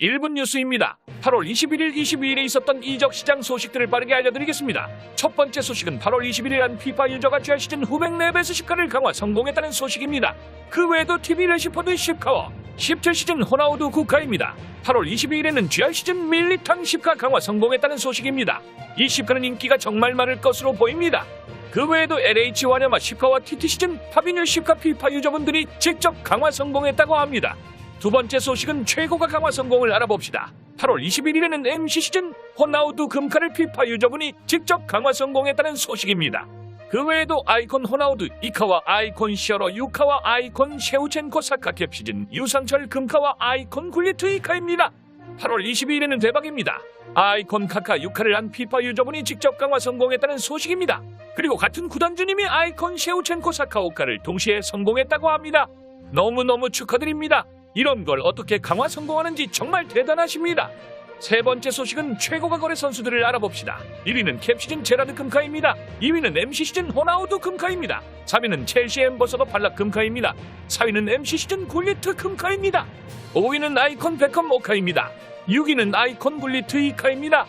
1분 뉴스입니다. 8월 21일, 22일에 있었던 이적 시장 소식들을 빠르게 알려드리겠습니다. 첫 번째 소식은 8월 21일 한 피파 유저가 GR 시즌 후백 레벨스 10가를 강화 성공했다는 소식입니다. 그 외에도 TV 레시퍼드 10가와 17시즌 호나우두 국가입니다. 8월 22일에는 GR 시즌 밀리탕 10가 강화 성공했다는 소식입니다. 이 10가는 인기가 정말 많을 것으로 보입니다. 그 외에도 LH 와냐마 10가와 TT 시즌 파비뉴 10가 피파 유저분들이 직접 강화 성공했다고 합니다. 두 번째 소식은 최고가 강화 성공을 알아봅시다. 8월 21일에는 MC 시즌 호나우두 금카를 피파 유저분이 직접 강화 성공했다는 소식입니다. 그 외에도 아이콘 호나우두 이카와 아이콘 시어러 유카와 아이콘 셰우첸코 사카 캡 시즌 유상철 금카와 아이콘 굴리트 이카입니다. 8월 22일에는 대박입니다. 아이콘 카카 유카를 한 피파 유저분이 직접 강화 성공했다는 소식입니다. 그리고 같은 구단주님이 아이콘 셰우첸코 사카오카를 동시에 성공했다고 합니다. 너무너무 축하드립니다. 이런 걸 어떻게 강화 성공하는지 정말 대단하십니다. 세 번째 소식은 최고가 거래 선수들을 알아봅시다. 1위는 캡 시즌 제라드 금카입니다. 2위는 MC 시즌 호나우두 금카입니다. 3위는 첼시 엠버서더 발락 금카입니다. 4위는 MC 시즌 굴리트 금카입니다. 5위는 아이콘 베컴 오카입니다. 6위는 아이콘 굴리트 이카입니다.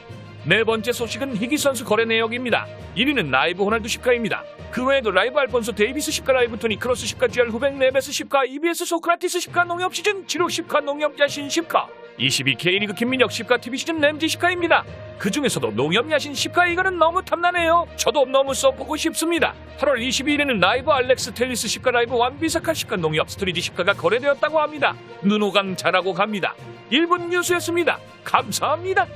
네 번째 소식은 희귀 선수 거래 내역입니다. 1위는 라이브 호날두 10가입니다. 그 외에도 라이브 알폰소 데이비스 10가 라이브 토니 크로스 10가 GR 후백 네베스 10가 EBS 소크라티스 10가 농협 시즌 지로 10가 농협 야신 10가 22K 리그 김민혁 10가 TV 시즌 램지 10가입니다. 그 중에서도 농협 야신 10가 이거는 너무 탐나네요. 저도 너무 써보고 싶습니다. 8월 22일에는 라이브 알렉스 텔리스 10가 라이브 완비사카 10가 농협 스트리지 10가가 거래되었다고 합니다. 눈호강 잘하고 갑니다. 1분 뉴스였습니다. 감사합니다.